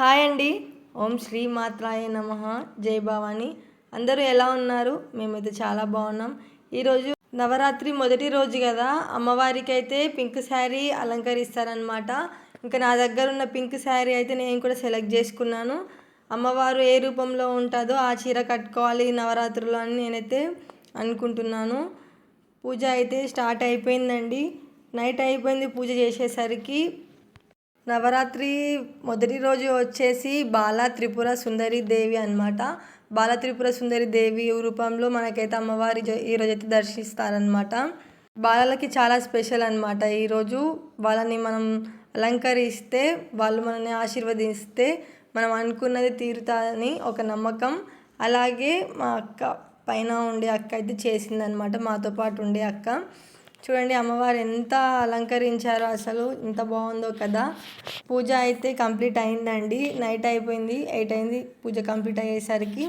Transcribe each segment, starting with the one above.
Hi అండి. ఓం శ్రీ మాత్రాయ నమ. జై భవాని. అందరూ ఎలా ఉన్నారు? మేమైతే చాలా బాగున్నాం. ఈరోజు నవరాత్రి మొదటి రోజు కదా. అమ్మవారికి అయితే పింక్ శారీ అలంకరిస్తారనమాట ఇంకా నా దగ్గర ఉన్న పింక్ శారీ అయితే నేను కూడా సెలెక్ట్ చేసుకున్నాను. అమ్మవారు ఏ రూపంలో ఉంటుందో ఆ చీర కట్టుకోవాలి నవరాత్రులు అని నేనైతే అనుకుంటున్నాను. పూజ అయితే స్టార్ట్ అయిపోయిందండి. నైట్ అయిపోయింది పూజ చేసేసరికి. నవరాత్రి మొదటి రోజు వచ్చేసి బాల త్రిపుర సుందరి దేవి అనమాట బాల త్రిపుర సుందరి దేవి రూపంలో మనకైతే అమ్మవారి ఈరోజు అయితే దర్శిస్తారనమాట బాలలకి చాలా స్పెషల్ అనమాట ఈరోజు వాళ్ళని మనం అలంకరిస్తే వాళ్ళు మనల్ని ఆశీర్వదిస్తే మనం అనుకున్నది తీరుతాదని ఒక నమ్మకం. అలాగే మా అక్క పైన ఉండే అక్క అయితే చేసిందనమాట మాతో పాటు ఉండే అక్క. చూడండి అమ్మవారు ఎంత అలంకరించారో అసలు ఎంత బాగుందో కదా. పూజ అయితే కంప్లీట్ అయిందండి. నైట్ అయిపోయింది ఎయిట్ అయింది పూజ కంప్లీట్ అయ్యేసరికి.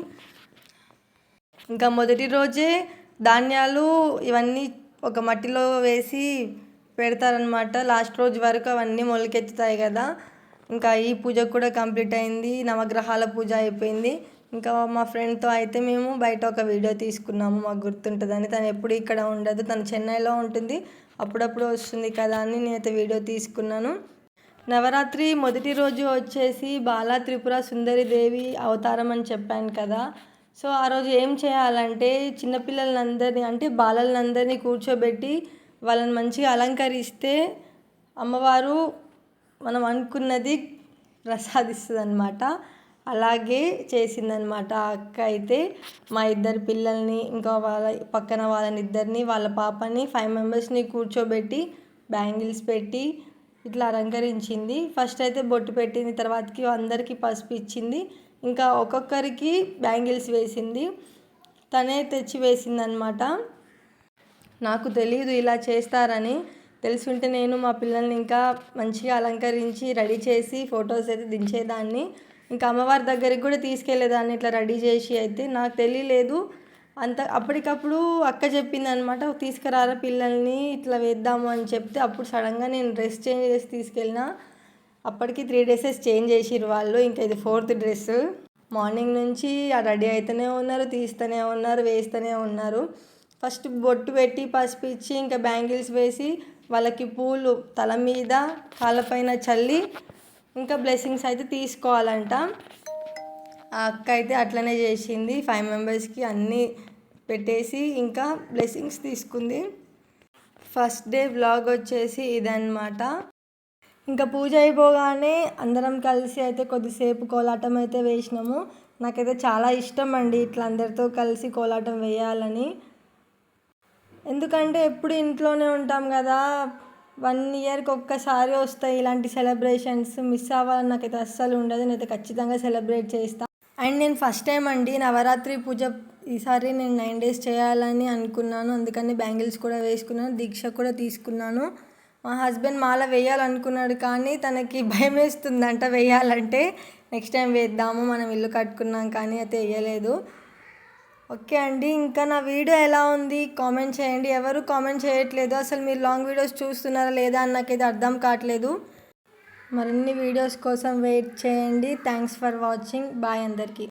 ఇంకా మొదటి రోజే ధాన్యాలు ఇవన్నీ ఒక మట్టిలో వేసి పెడతారనమాట లాస్ట్ రోజు వరకు అవన్నీ మొలకెత్తుతాయి కదా. ఇంకా ఈ పూజ కూడా కంప్లీట్ అయింది నవగ్రహాల పూజ అయిపోయింది. ఇంకా మా ఫ్రెండ్తో అయితే మేము బయట ఒక వీడియో తీసుకున్నాము. మాకు గుర్తుంటుందని. తను ఎప్పుడు ఇక్కడ ఉండదు. తను చెన్నైలో ఉంటుంది. అప్పుడప్పుడు వస్తుంది కదా అని నేనైతే వీడియో తీసుకున్నాను. నవరాత్రి మొదటి రోజు వచ్చేసి బాలా త్రిపుర సుందరి దేవి అవతారం అని చెప్పాను కదా. సో ఆ రోజు ఏం చేయాలంటే చిన్నపిల్లలందరినీ అంటే బాలలందరినీ కూర్చోబెట్టి వాళ్ళని మంచిగా అలంకరిస్తే అమ్మవారు మనం అనుకున్నది ప్రసాదిస్తుంది అనమాట అలాగే చేసిందనమాట ఆ అక్క అయితే మా ఇద్దరు పిల్లల్ని ఇంకా వాళ్ళ పక్కన వాళ్ళని ఇద్దరిని వాళ్ళ పాపని ఫైవ్ మెంబర్స్ని కూర్చోబెట్టి బ్యాంగిల్స్ పెట్టి ఇట్లా అలంకరించింది. ఫస్ట్ అయితే బొట్టు పెట్టింది తర్వాతకి అందరికీ పసుపు ఇచ్చింది. ఇంకా ఒక్కొక్కరికి బ్యాంగిల్స్ వేసింది. తనే తెచ్చి వేసిందనమాట నాకు తెలియదు ఇలా చేస్తారని. తెలుసుంటే నేను మా పిల్లల్ని ఇంకా మంచిగా అలంకరించి రెడీ చేసి ఫొటోస్ అయితే దించేదాన్ని. ఇంకా అమ్మవారి దగ్గరికి కూడా తీసుకెళ్ళేదాన్ని ఇట్లా రెడీ చేసి అయితే. నాకు తెలియలేదు. అంత అప్పటికప్పుడు అక్క చెప్పింది అనమాట తీసుకురారా పిల్లల్ని ఇట్లా వేద్దాము అని చెప్తే అప్పుడు సడన్గా నేను డ్రెస్ చేంజ్ చేసి తీసుకెళ్ళిన. అప్పటికి త్రీ డేసెస్ చేంజ్ చేసిరు వాళ్ళు. ఇంకా ఇది ఫోర్త్ డ్రెస్ మార్నింగ్ నుంచి రెడీ అయితేనే ఉన్నారు తీస్తూనే ఉన్నారు వేస్తూనే ఉన్నారు. ఫస్ట్ బొట్టు పెట్టి పసుపు ఇచ్చి ఇంకా బ్యాంగిల్స్ వేసి వాళ్ళకి పూలు తల మీద కాళ్ళపైన చల్లి ఇంకా బ్లెస్సింగ్స్ అయితే తీసుకోవాలంట. ఆ అక్క అయితే అట్లనే చేసింది. ఫైవ్ మెంబర్స్కి అన్నీ పెట్టేసి ఇంకా బ్లెస్సింగ్స్ తీసుకుంది. ఫస్ట్ డే బ్లాగ్ వచ్చేసి ఇదన్నమాట. ఇంకా పూజ అయిపోగానే అందరం కలిసి అయితే కొద్దిసేపు కోలాటం అయితే వేసినాము. నాకైతే చాలా ఇష్టం అండి ఇట్లా అందరితో కలిసి కోలాటం వేయాలని. ఎందుకంటే ఎప్పుడు ఇంట్లోనే ఉంటాం కదా. వన్ ఇయర్కి ఒక్కసారి వస్తాయి ఇలాంటి సెలబ్రేషన్స్. మిస్ అవ్వాలని నాకైతే అస్సలు ఉండదు. నేనైతే ఖచ్చితంగా సెలబ్రేట్ చేస్తాను అండ్ నేను ఫస్ట్ టైం అండి నవరాత్రి పూజ ఈసారి నేను నైన్ డేస్ చేయాలని అనుకున్నాను. అందుకని బ్యాంగిల్స్ కూడా వేసుకున్నాను. దీక్ష కూడా తీసుకున్నాను. మా హస్బెండ్ మాల వేయాలనుకున్నాడు కానీ తనకి భయం వేస్తుందంట వేయాలంటే. నెక్స్ట్ టైం వేద్దాము. మనం ఇల్లు కట్టుకున్నాం కానీ అయితే వేయలేదు. ఓకే అండి ఇంకా నా వీడియో ఎలా ఉంది? కామెంట్ చేయండి. ఎవరు కామెంట్ చేయట్లేదు? అసలు మీరు లాంగ్ వీడియోస్ చూస్తున్నారా లేదా అని నాకైతే అర్థం కావట్లేదు. మరిన్ని వీడియోస్ కోసం వెయిట్ చేయండి. Thanks for watching. బాయ్ అందరికీ.